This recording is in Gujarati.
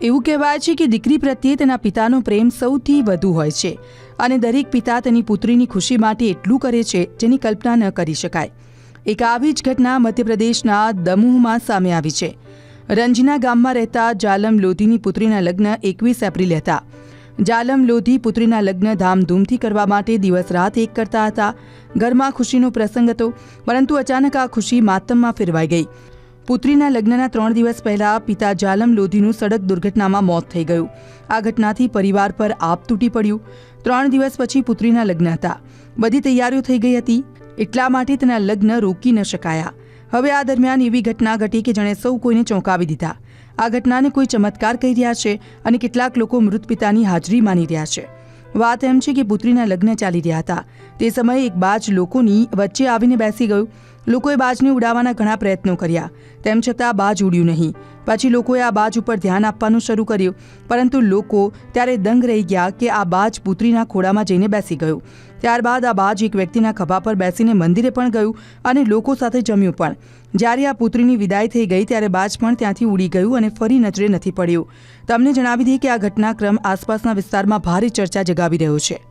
એવું કહેવાય છે કે દીકરી પ્રત્યે તેના પિતાનો પ્રેમ સૌથી વધુ હોય છે અને દરેક પિતા તેની પુત્રીની ખુશી માટે એટલું કરે છે જેની કલ્પના ન કરી શકાય. એક આવી જ ઘટના મધ્યપ્રદેશના દમોહમાં સામે આવી છે. રંજના ગામમાં રહેતા જાલમ લોધીની પુત્રીના લગ્ન એકવીસ એપ્રિલે હતા. જાલમ લોધી પુત્રીના લગ્ન ધામધૂમથી કરવા માટે દિવસ રાત એક કરતા હતા. ઘરમાં ખુશીનો પ્રસંગ હતો, પરંતુ અચાનક આ ખુશી માતમમાં ફેરવાઈ ગઈ. પુત્રીના લગ્નના ત્રણ દિવસ પહેલા પિતા જાલમ લોધીનું સડક દુર્ઘટનામાં મોત થઈ ગયું. આ ઘટનાથી પરિવાર પર આપ તૂટી પડ્યું. ત્રણ દિવસ પછી પુત્રીના લગ્ન હતા. બધી તૈયારીઓ થઈ ગઈ હતી. એટલા માટે તેના લગ્ન રોકી ન શકાયા. હવે આ દરમિયાન એવી ઘટના ઘટી કે જેણે સૌ કોઈને ચોંકાવી દીધા. આ ઘટનાને કોઈ ચમત્કાર કહી રહ્યા છે અને કેટલાક લોકો મૃત પિતાની હાજરી માની રહ્યા છે. વાત એમ છે કે પુત્રીના લગ્ન ચાલી રહ્યા હતા. તે સમયે એક બાજ લોકોની વચ્ચે આવીને બેસી ગયું. લોકોએ બાજને ઉડાવવાના ઘણા પ્રયત્નો કર્યા. તેમ છતાં બાજ ઉડ્યું નહીં. પછી લોકોએ આ બાજ ઉપર ધ્યાન આપવાનું શરૂ કર્યું. પરંતુ લોકો ત્યારે દંગ રહી ગયા કે આ બાજ પુત્રીના ખોળામાં જઈને બેસી ગયું. ત્યારબાદ આ બાજ એક વ્યક્તિના ખભા પર બેસીને મંદિરે પણ ગયું અને લોકો સાથે જમ્યું પણ. જ્યારે આ પુત્રીની વિદાય થઈ ગઈ ત્યારે બાજ પણ ત્યાંથી ઉડી ગયું અને ફરી નજરે નથી પડ્યું. તમને જણાવી દઈએ કે આ ઘટનાક્રમ આસપાસના વિસ્તારમાં ભારે ચર્ચા જગાવી રહ્યો છે.